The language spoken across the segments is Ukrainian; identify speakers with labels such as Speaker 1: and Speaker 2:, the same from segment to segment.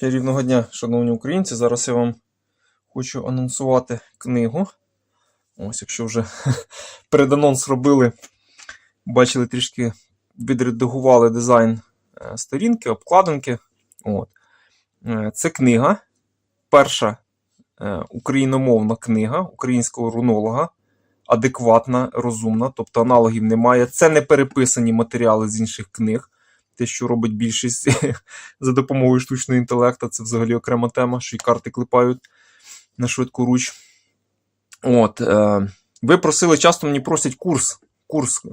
Speaker 1: Чарівного дня, шановні українці. Зараз я вам хочу анонсувати книгу. Ось, якщо вже переданонс робили, бачили трішки відредагували дизайн е, сторінки, обкладинки. От. Е, Це книга, перша е, україномовна книга українського рунолога, адекватна, розумна, тобто аналогів немає. Це не переписані матеріали з інших книг. Те, що робить більшість за допомогою штучного інтелекту, це взагалі окрема тема, що й карти клепають на швидку руч. От, е, ви просили, часто мені просять курс. Курс е,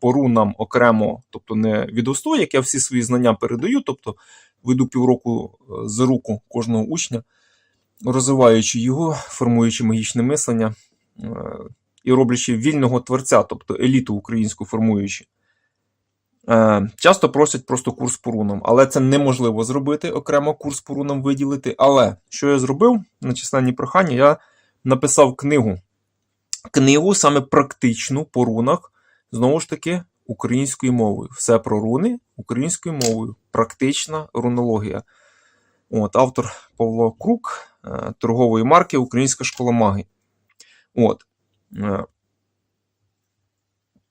Speaker 1: по рунам окремо, тобто не від ОСТО, як я всі свої знання передаю, тобто веду півроку е, за руку кожного учня, розвиваючи його, формуючи магічне мислення е, і роблячи вільного творця, тобто еліту українську формуючи. Е, Часто просять просто курс по рунам, але це неможливо зробити, окремо курс по рунам виділити. Але що я зробив на численні прохання, я написав книгу. Книгу саме практичну по рунах, знову ж таки, українською мовою. Все про руни українською мовою. Практична рунологія. От, Автор Павло Крук, е, торгової марки Українська школа магії. От. Е,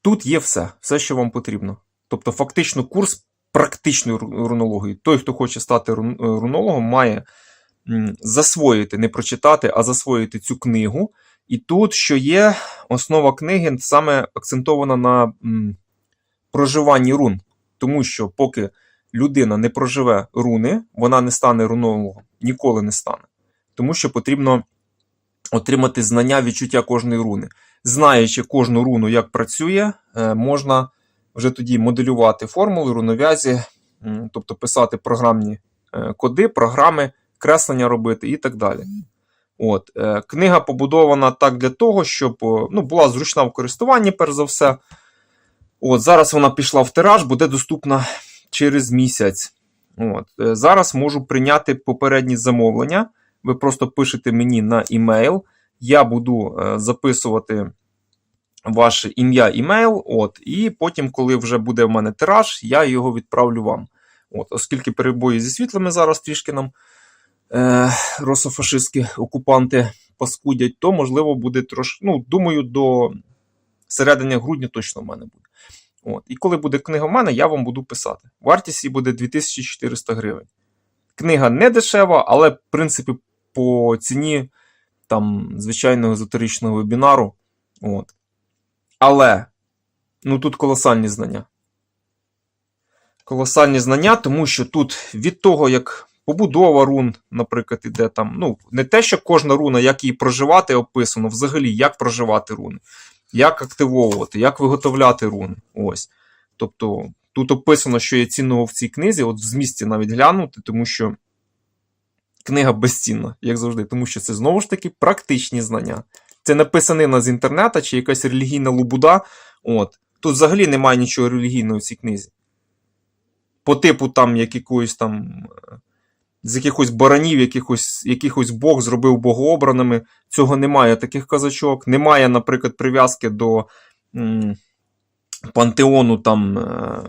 Speaker 1: Тут є все, все, що вам потрібно. Тобто, фактично, курс практичної рунології. Той, хто хоче стати е, рунологом, має засвоїти, не прочитати, а засвоїти цю книгу. І тут, що є, основа книги саме акцентована на проживанні рун. Тому що поки людина не проживе руни, вона не стане рунологом, ніколи не стане. Тому що потрібно отримати знання відчуття кожної руни. Знаючи кожну руну, як працює, е, можна вже тоді моделювати формули, рунов'язі, тобто писати програмні е, коди, програми, креслення робити і так далі. От, е, книга побудована так для того, щоб ну, була зручна в користуванні, перш за все. От, зараз вона пішла в тираж, буде доступна через місяць. От, е, зараз можу прийняти попередні замовлення. Ви просто пишете мені на імейл. Я буду записувати ваше ім'я, імейл. От, і потім, коли вже буде в мене тираж, я його відправлю вам. От, оскільки перебої зі світлами зараз трішки нам е, рософашистські окупанти паскудять, то можливо буде трошки. Ну, думаю, до середини грудня точно в мене буде. От. І коли буде книга в мене, я вам буду писати. Вартість її буде 2400 гривень. Книга не дешева, але, в принципі, по ціні там, звичайного езотеричного вебінару. От. Але ну тут колосальні знання. Колосальні знання, тому що тут від того, як побудова рун, наприклад, іде там. Ну, не те, що кожна руна, як її проживати, описано, взагалі, як проживати руни, як активовувати, як виготовляти руни. Ось. Тобто, тут описано, що є цінного в цій книзі, от в змісті навіть глянути, тому що книга безцінна, як завжди, тому що це знову ж таки практичні знання. Це не писанина з інтернету чи якась релігійна лубуда. От. Тут взагалі немає нічого релігійного в цій книзі. По типу там як якоїсь там. З якихось баранів, якихось, якихось Бог зробив богообраними. Цього немає таких казачок. Немає, наприклад, прив'язки до м, пантеону там е,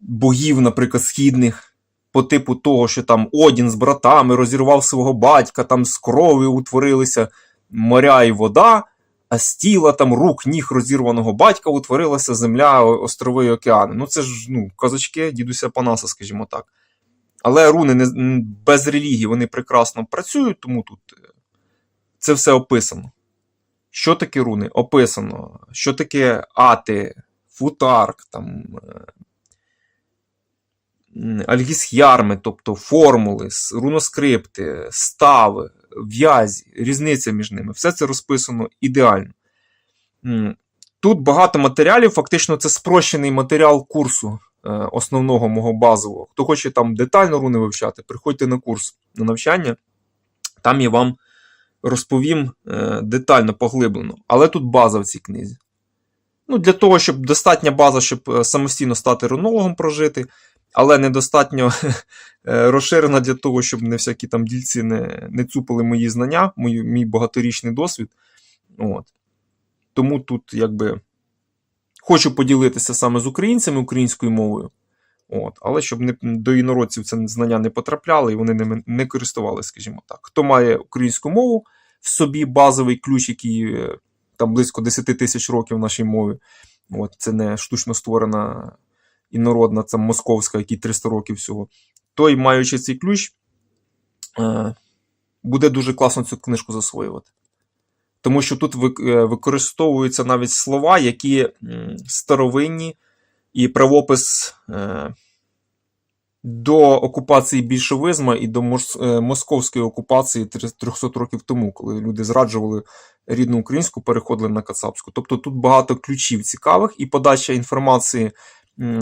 Speaker 1: богів, наприклад, східних. По типу того, що там Одін з братами розірвав свого батька, там з крові утворилися моря і вода, а з тіла там рук, ніг розірваного батька утворилася земля, острови і океани. Ну це ж ну, казачки дідуся Панаса, скажімо так. Але руни не, без релігії вони прекрасно працюють, тому тут е, це все описано. Що таке руни? Описано. Що таке ати, футарк, там, е, альгісхярми, тобто формули, руноскрипти, стави, в'язі, різниця між ними. Все це розписано ідеально. Тут багато матеріалів, фактично, це спрощений матеріал курсу е, основного мого базового. Хто хоче там детально руни вивчати, приходьте на курс на навчання. Там я вам розповім е, детально, поглиблено. Але тут база в цій книзі. Ну, Для того, щоб достатня база, щоб е, самостійно стати рунологом прожити, але недостатньо е, розширена для того, щоб не всякі там дільці не, не цупили мої знання, мій, мій багаторічний досвід. От. Тому тут якби хочу поділитися саме з українцями українською мовою. От. Але щоб не, до інородців це знання не потрапляли і вони ними не користувалися, скажімо так. Хто має українську мову в собі, базовий ключ, який е, там близько 10 тисяч років в нашій мові. От, це не штучно створена інородна, це московська, якій 300 років всього. Той, маючи цей ключ, е, буде дуже класно цю книжку засвоювати. Тому що тут е, використовуються навіть слова, які старовинні, і правопис е, до окупації більшовизму і до московської окупації три- 300 років тому, коли люди зраджували рідну українську, переходили на кацапську. Тобто тут багато ключів цікавих, і подача інформації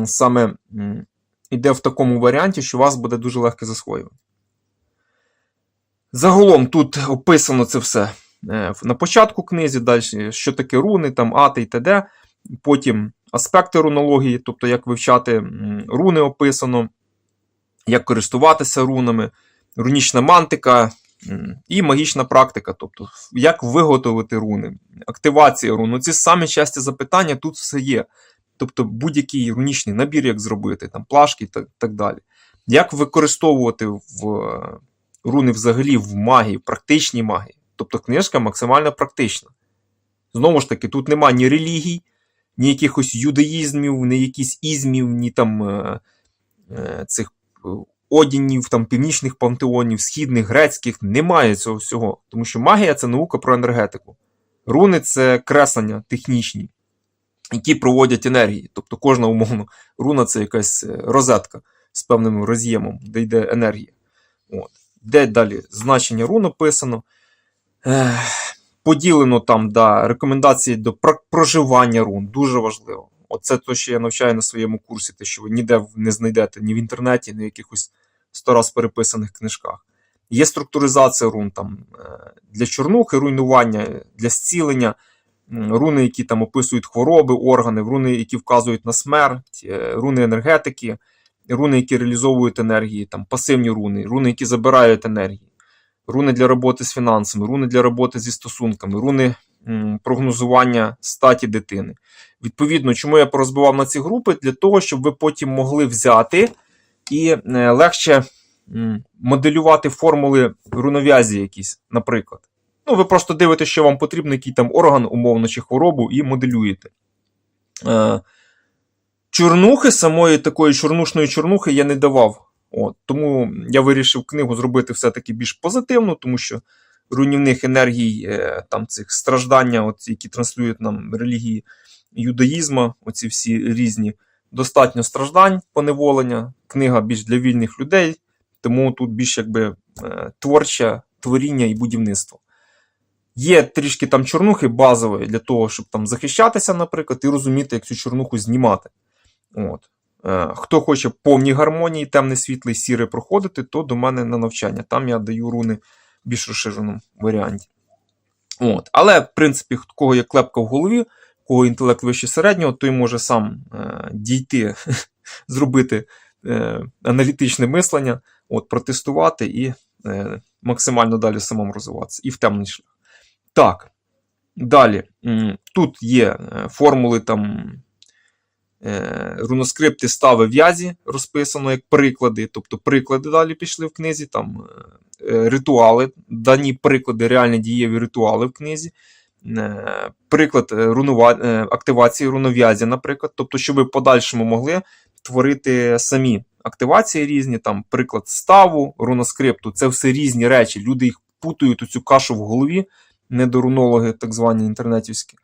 Speaker 1: саме м, іде в такому варіанті, що вас буде дуже легко засвоювати. Загалом тут описано це все е, на початку книзі, далі, що таке руни, там ати і т.д. Потім аспекти рунології, тобто як вивчати руни описано, як користуватися рунами, рунічна мантика і магічна практика, тобто як виготовити руни, активація рун. Ну, ці самі часті запитання тут все є. Тобто будь-який рунічний набір, як зробити, там плашки і так, далі. Як використовувати в е, руни взагалі в магії, в практичній магії. Тобто книжка максимально практична. Знову ж таки, тут нема ні релігій, ні якихось юдаїзмів, ні якісь ізмів, ні там е, е, цих одінів, там північних пантеонів, східних, грецьких. Немає цього всього. Тому що магія це наука про енергетику. Руни це креслення технічні, які проводять енергії. Тобто кожна умовно руна це якась е, розетка з певним роз'ємом, де йде енергія. От. Де далі значення рун описано. Поділено там да, рекомендації до проживання рун. Дуже важливо. Оце те, що я навчаю на своєму курсі, те, що ви ніде не знайдете ні в інтернеті, ні в якихось сто раз переписаних книжках. Є структуризація рун там е, для чорнухи, руйнування, для зцілення, руни, які там описують хвороби, органи, руни, які вказують на смерть, е, руни енергетики, руни, які реалізовують енергії, там пасивні руни, руни, які забирають енергії, руни для роботи з фінансами, руни для роботи зі стосунками, руни прогнозування статі дитини. Відповідно, чому я порозбивав на ці групи? Для того, щоб ви потім могли взяти і е, легше моделювати формули рунов'язі якісь, наприклад. Ну, ви просто дивитеся, що вам потрібно, який там орган, умовно, чи хворобу, і моделюєте. Е, чорнухи, самої такої чорнушної чорнухи я не давав. От, тому я вирішив книгу зробити все-таки більш позитивну, тому що руйнівних енергій, е, там цих страждання, от, які транслюють нам релігії юдаїзму, оці всі різні, достатньо страждань, поневолення. Книга більш для вільних людей, тому тут більш якби е, творче творіння і будівництво. Є трішки там чорнухи базової для того, щоб там захищатися, наприклад, і розуміти, як цю чорнуху знімати. От. Е, Хто хоче повні гармонії, темний, світлий, сірий проходити, то до мене на навчання. Там я даю руни в більш розширеному варіанті. От. Але, в принципі, кого є клепка в голові, кого інтелект вище середнього, той може сам е, дійти, зробити е, аналітичне мислення, от, протестувати і е, максимально далі самому розвиватися. І в темний шлях. Так. Далі. Тут є е, формули там. е, Руноскрипти стави в'язі розписано як приклади, тобто приклади далі пішли в книзі, там е, ритуали, дані приклади, реальні дієві ритуали в книзі, приклад рунова, активації рунов'язі, наприклад, тобто, щоб ви в подальшому могли творити самі активації різні, там приклад ставу, руноскрипту, це все різні речі. Люди їх путають у цю кашу в голові, недорунологи, так звані інтернетівські.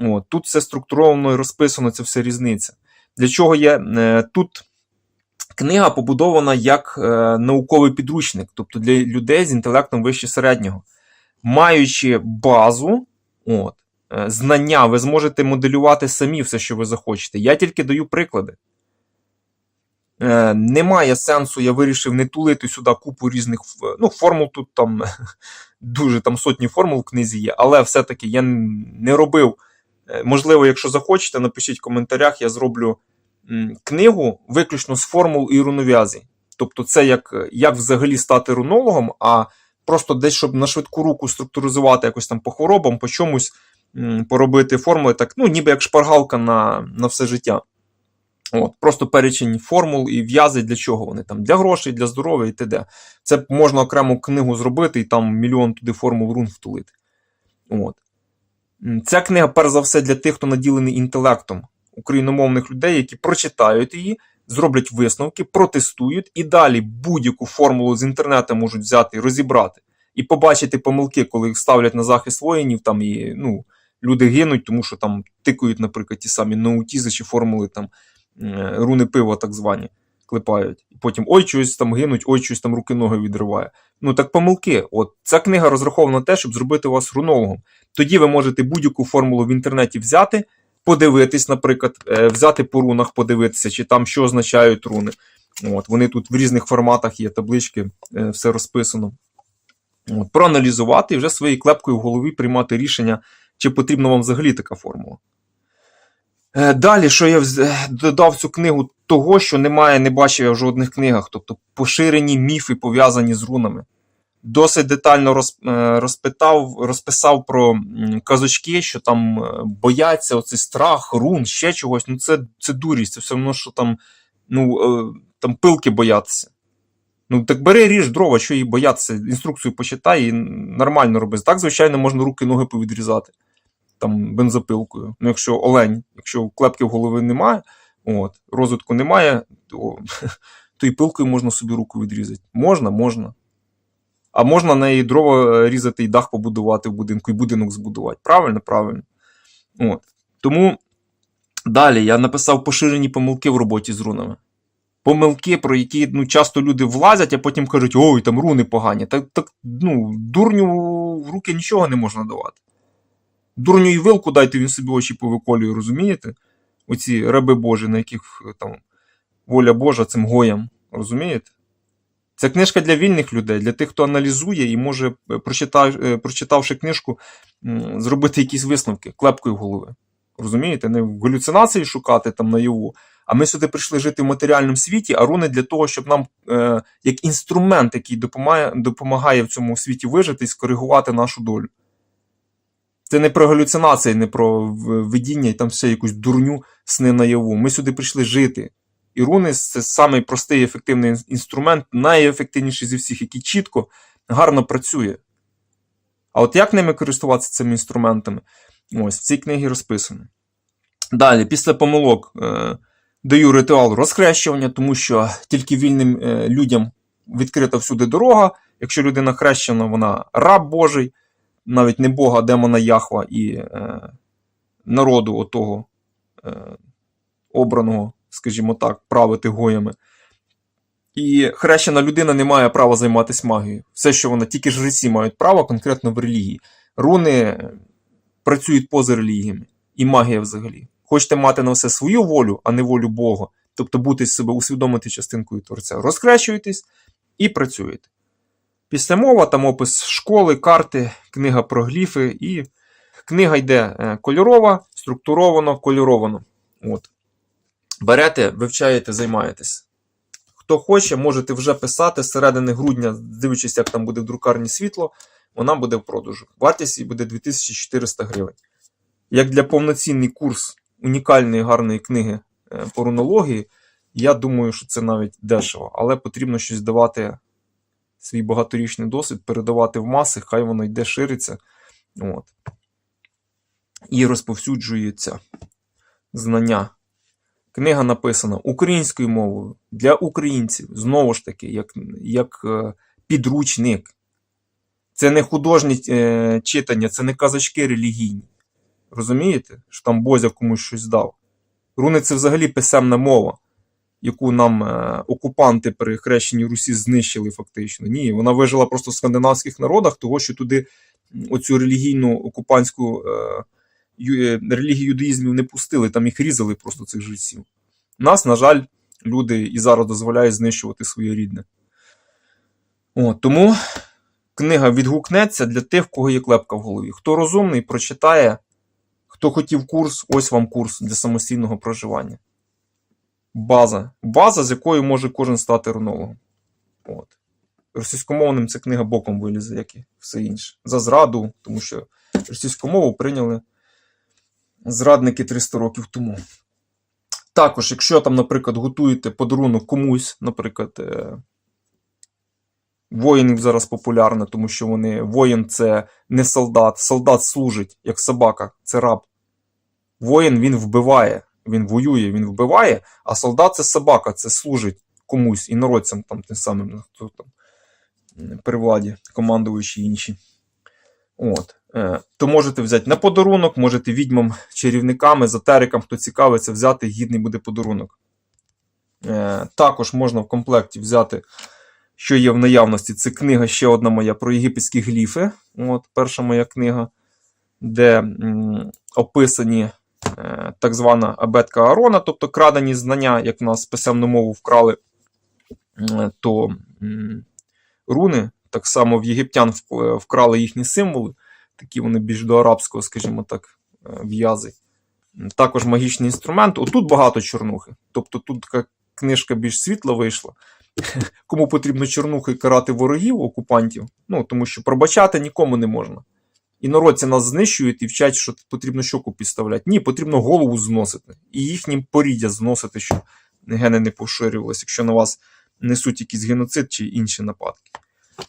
Speaker 1: От, тут все структуровано і розписано, це все різниця. Для чого є е, тут книга побудована як е, науковий підручник, тобто для людей з інтелектом вище середнього. Маючи базу, от, е, знання, ви зможете моделювати самі все, що ви захочете. Я тільки даю приклади. Е, немає сенсу, я вирішив не тулити сюди купу різних ну, формул. Тут там дуже там сотні формул в книзі є, але все-таки я не робив. Е, Можливо, якщо захочете, напишіть в коментарях, я зроблю книгу виключно з формул і рунов'язі. Тобто, це як, як взагалі стати рунологом, а просто десь, щоб на швидку руку структуризувати якось там по хворобам, по чомусь поробити формули, так, ну, ніби як шпаргалка на, на все життя. От, Просто перечень формул і в'язи для чого вони там? Для грошей, для здоров'я і т.д. Це можна окрему книгу зробити і там мільйон туди формул рун втулити. От. Ця книга, перш за все, для тих, хто наділений інтелектом україномовних людей, які прочитають її, зроблять висновки, протестують і далі будь-яку формулу з інтернету можуть взяти і розібрати. І побачити помилки, коли їх ставлять на захист воїнів, там і ну, люди гинуть, тому що там тикають, наприклад, ті самі наутізи чи формули там руни пива, так звані, клепають. Потім ой, щось там гинуть, ой, щось там руки-ноги відриває. Ну так помилки. От ця книга розрахована на те, щоб зробити вас рунологом. Тоді ви можете будь-яку формулу в інтернеті взяти, подивитись, наприклад, е, взяти по рунах, подивитися, чи там що означають руни. От, Вони тут в різних форматах є таблички, е, все розписано. От, проаналізувати і вже своєю клепкою в голові приймати рішення, чи потрібна вам взагалі така формула. Е, Далі, що я е, додав цю книгу того, що немає, не бачив я в жодних книгах, тобто поширені міфи, пов'язані з рунами. Досить детально е, розпитав, розписав про казочки, що там бояться оцей страх, рун, ще чогось. Ну це, це дурість, це все одно, що там, ну, там пилки боятися. Ну, так бери ріж дрова, що її боятися. Інструкцію почитай і нормально роби. Так, звичайно, можна руки, ноги повідрізати там бензопилкою. Ну, якщо олень, якщо клепки в голови немає, от, розвитку немає, то, то і пилкою можна собі руку відрізати. Можна, можна. А можна на її дрова е, різати і дах побудувати в будинку, і будинок збудувати. Правильно, правильно. От. Тому далі я написав поширені помилки в роботі з рунами. Помилки, про які ну, часто люди влазять, а потім кажуть, ой, там руни погані. Так, так ну, дурню в руки нічого не можна давати. Дурню і вилку дайте, він собі очі повиколює, розумієте? Оці раби Божі, на яких е, там воля Божа цим гоям, розумієте? Це книжка для вільних людей, для тих, хто аналізує і може, е, е, прочитавши книжку, зробити якісь висновки клепкою голови. Розумієте? Не в галюцинації шукати там наяву. А ми сюди прийшли жити в матеріальному світі, а руни для того, щоб нам, як інструмент, який допомагає, допомагає в цьому світі вижити і скоригувати нашу долю. Це не про галюцинації, не про видіння і там все якусь дурню сни наяву. Ми сюди прийшли жити. І руни це самий простий ефективний інструмент, найефективніший зі всіх, який чітко, гарно працює. А от як ними користуватися цими інструментами? Ось в цій книгі розписано. Далі, після помилок е, даю ритуал розхрещування, тому що тільки вільним е, людям відкрита всюди дорога. Якщо людина хрещена, вона раб Божий, навіть не Бога, а демона Яхва і е, народу отого е, обраного, скажімо так, правити гоями. І хрещена людина не має права займатися магією. Все, що вона, тільки жреці мають право конкретно в релігії. Руни е, працюють поза релігіями і магія взагалі. Хочете мати на все свою волю, а не волю Бога, тобто бути себе усвідомити частинкою Творця. Розхрещуєтесь і працюєте. Після мова там опис школи, карти, книга про гліфи, і книга йде е, кольорова, структуровано, кольоровано. От. Берете, вивчаєте, займаєтесь. Хто хоче, можете вже писати з середини грудня, дивлячись, як там буде в друкарні світло, вона буде в продажу. Вартість її буде 2400 гривень. Як для повноцінний курс унікальної гарної книги е, по рунології, я думаю, що це навіть дешево, але потрібно щось давати свій багаторічний досвід, передавати в маси, хай воно йде шириться. От. І розповсюджується знання. Книга написана українською мовою для українців. Знову ж таки, як, як е, підручник. Це не художнє е, читання, це не казочки релігійні. Розумієте? Що там Бозя комусь щось дав. Руни це взагалі писемна мова, яку нам е, окупанти при хрещенні Русі знищили фактично. Ні, вона вижила просто в скандинавських народах, того що туди оцю релігійну окупантську е, е, релігію юдаїзмів не пустили, там їх різали просто цих жреців. Нас, на жаль, люди і зараз дозволяють знищувати своє рідне. О, тому книга відгукнеться для тих, в кого є клепка в голові. Хто розумний, прочитає. Хто хотів курс, ось вам курс для самостійного проживання. База. База, з якою може кожен стати рунологом. От. Російськомовним ця книга боком вилізе, як і все інше. За зраду, тому що російську мову прийняли зрадники 300 років тому. Також, якщо там, наприклад, готуєте подарунок комусь, наприклад, е, воїнів зараз популярне, тому що вони воїн це не солдат. Солдат служить, як собака, це раб. Воїн він вбиває, він воює, він вбиває, а солдат це собака, це служить комусь, інородцям там тим самим, ну, хто там при владі, командуючі інші. От. Е, То можете взяти на подарунок, можете відьмам, чарівникам, езотерикам, хто цікавиться, взяти гідний буде подарунок. Е, Також можна в комплекті взяти, що є в наявності. Це книга ще одна моя про єгипетські гліфи. От, перша моя книга, де описані так звана абетка Аарона, тобто крадені знання, як в нас писемну мову вкрали, е, то руни, так само в єгиптян вкрали їхні символи, такі вони більш до арабського, скажімо так, е, в'язи. Також магічний інструмент. Отут багато чорнухи. Тобто тут така книжка більш світла вийшла. Кому потрібно чорнухи карати ворогів, окупантів, ну тому що пробачати нікому не можна. Інородці нас знищують і вчать, що потрібно щоку підставляти. Ні, потрібно голову зносити. І їхнім поріддя зносити, щоб гени не поширювалися, якщо на вас несуть якийсь геноцид чи інші нападки.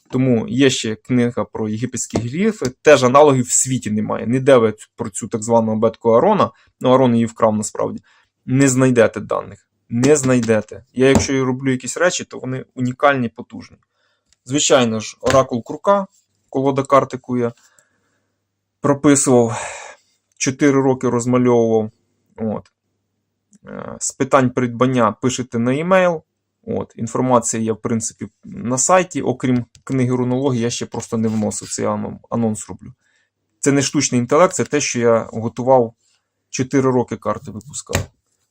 Speaker 1: Тому є ще книга про єгипетські гліфи, теж аналогів в світі немає. Ніде ви про цю так звану абетку Арона, ну Арон її вкрав насправді, не знайдете даних. Не знайдете. Я, якщо і роблю якісь речі, то вони унікальні, потужні. Звичайно ж, оракул Крука, колода карт, яку я прописував, 4 роки розмальовував. От. Е, З питань придбання пишете на e-mail. От, інформація є, в принципі, на сайті, окрім книги рунології, я ще просто не вносив цей ано- анонс роблю. Це не штучний інтелект, це те, що я готував 4 роки карти випускав.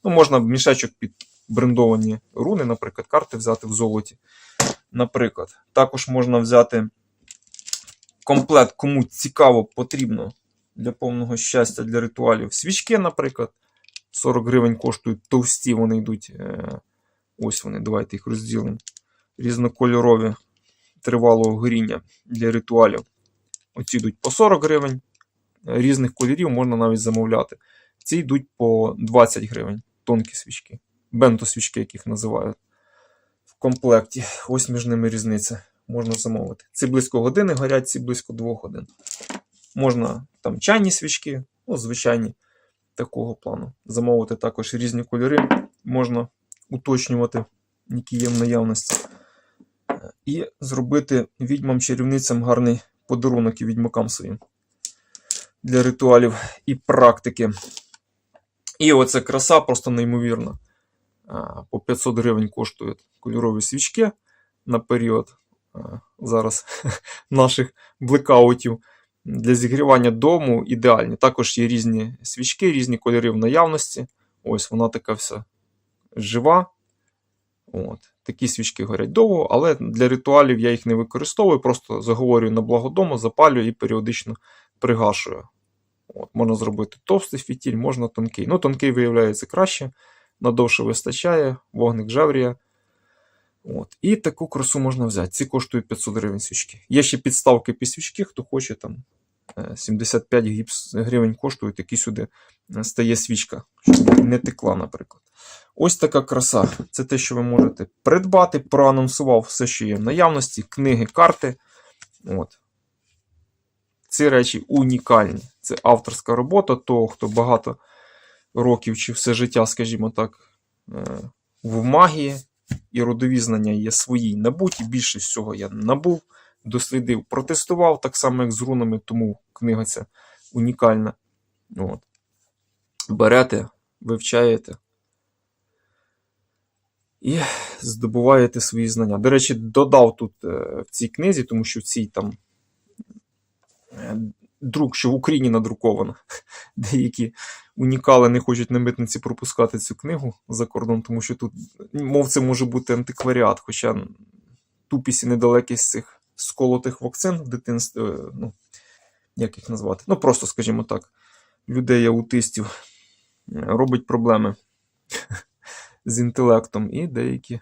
Speaker 1: Ну, можна мішечок під брендовані руни, наприклад, карти взяти в золоті. Наприклад, також можна взяти комплект, кому цікаво потрібно для повного щастя, для ритуалів. Свічки, наприклад, 40 гривень коштують товсті, вони йдуть. е, Ось вони, давайте їх розділимо. Різнокольорові тривалого горіння для ритуалів. Оці йдуть по 40 гривень. Різних кольорів можна навіть замовляти. Ці йдуть по 20 гривень. Тонкі свічки. Бенто свічки, яких називають в комплекті. Ось між ними різниця. Можна замовити. Ці близько години горять, ці близько 2 годин. Можна там чайні свічки, ну, звичайні такого плану. Замовити також різні кольори. Можна уточнювати, які є в наявності. І зробити відьмам-чарівницям гарний подарунок і відьмакам своїм для ритуалів і практики. І оця краса просто неймовірна. По 500 гривень коштують кольорові свічки на період зараз наших блекаутів. Для зігрівання дому ідеальні. Також є різні свічки, різні кольори в наявності. Ось вона така вся жива. От. Такі свічки горять довго, але для ритуалів я їх не використовую, просто заговорюю на благо дому, запалюю і періодично пригашую. От. Можна зробити товстий фітіль, можна тонкий. Ну, тонкий виявляється краще, надовше вистачає, вогник жеврія. От. І таку красу можна взяти. Ці коштують 500 гривень свічки. Є ще підставки під свічки, хто хоче там. е, 75 гіпс- гривень коштують, які сюди е, стає свічка, щоб не текла, наприклад. Ось така краса. Це те, що ви можете придбати. Проанонсував все, що є в наявності, книги, карти. От. Ці речі унікальні. Це авторська робота того, хто багато років чи все життя, скажімо так, е, в магії. І родові знання є свої набуті. Більше всього я набув, дослідив, протестував, так само, як з рунами, тому книга ця унікальна. От. Берете, вивчаєте і здобуваєте свої знання. До речі, додав тут е, в цій книзі, тому що в цій там е, друк, що в Україні надруковано. Деякі унікали не хочуть на митниці пропускати цю книгу за кордон, тому що тут, мов це може бути антикваріат, хоча тупісі недалекі з цих сколотих вакцин в дитинстві, е, ну, як їх назвати? Ну, просто, скажімо так, людей аутистів е, робить проблеми з інтелектом, і деякі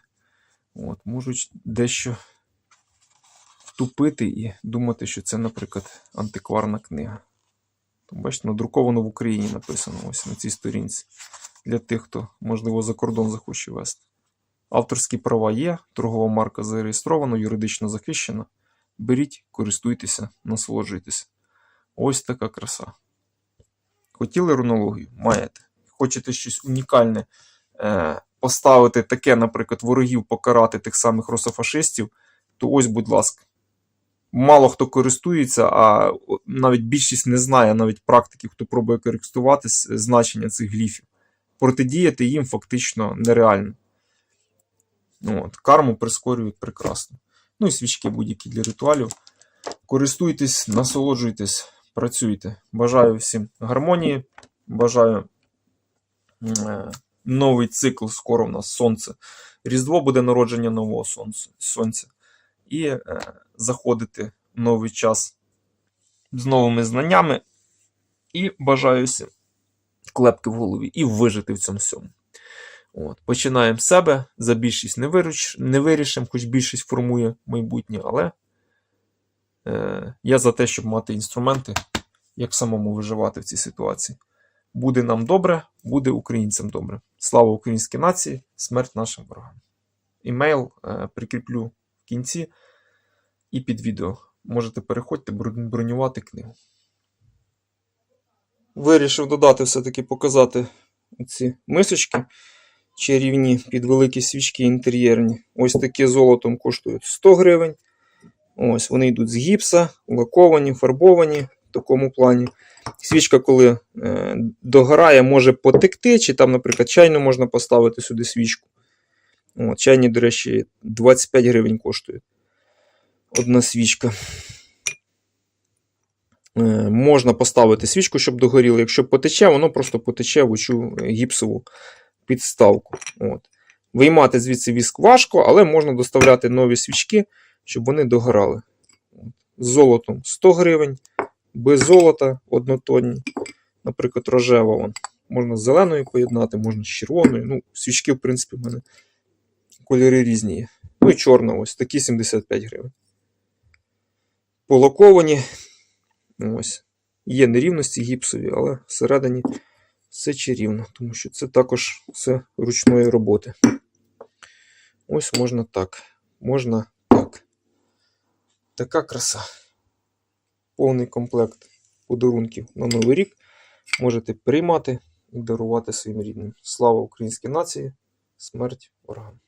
Speaker 1: от, можуть дещо втупити і думати, що це, наприклад, антикварна книга. Бачите, надруковано в Україні написано ось на цій сторінці. для тих, хто, можливо, за кордон захоче вести. Авторські права є, торгова марка зареєстрована, юридично захищена. Беріть, користуйтеся, насолоджуйтеся. Ось така краса. Хотіли рунологію? Маєте. Хочете щось унікальне е, поставити таке, наприклад, ворогів покарати тих самих русофашистів, то ось, будь ласка. Мало хто користується, а навіть більшість не знає, навіть практиків, хто пробує користуватись е, значення цих гліфів. Протидіяти їм фактично нереально. От, карму прискорюють прекрасно. Ну і свічки будь-які для ритуалів. Користуйтесь, насолоджуйтесь, працюйте. Бажаю всім гармонії. Бажаю е, новий цикл. Скоро в нас сонце. Різдво буде народження нового сонця. І е, заходити в новий час з новими знаннями. І бажаю всім клепки в голові і вижити в цьому всьому. От. Починаємо з себе. За більшість не, виріш, не вирішимо, хоч більшість формує майбутнє, але е, я за те, щоб мати інструменти, як самому виживати в цій ситуації. Буде нам добре, буде українцям добре. Слава українській нації, смерть нашим ворогам. Імейл е, прикріплю в кінці і під відео. Можете переходьте, бронювати книгу. Вирішив додати все-таки показати ці мисочки чарівні під великі свічки інтер'єрні. Ось такі золотом коштують 100 гривень. Ось вони йдуть з гіпса, лаковані, фарбовані в такому плані. Свічка, коли е, догорає, може потекти, чи там, наприклад, чайну можна поставити сюди свічку. От, чайні, до речі, 25 гривень коштують. Одна свічка. Е, можна поставити свічку, щоб догоріло. Якщо потече, воно просто потече в оцю гіпсову підставку. От. Виймати звідси віск важко, але можна доставляти нові свічки, щоб вони догорали. З золотом 100 гривень, без золота однотонні. Наприклад, рожева. Вон. Можна з зеленою поєднати, можна з червоною. Ну, свічки, в принципі, в мене кольори різні. Ну і чорна, ось такі 75 гривень. Полаковані. Ось. Є нерівності гіпсові, але всередині все чарівно, тому що це також все ручної роботи. Ось можна так. Можна так. Така краса. Повний комплект подарунків на Новий рік можете приймати і дарувати своїм рідним. Слава українській нації! Смерть ворогам!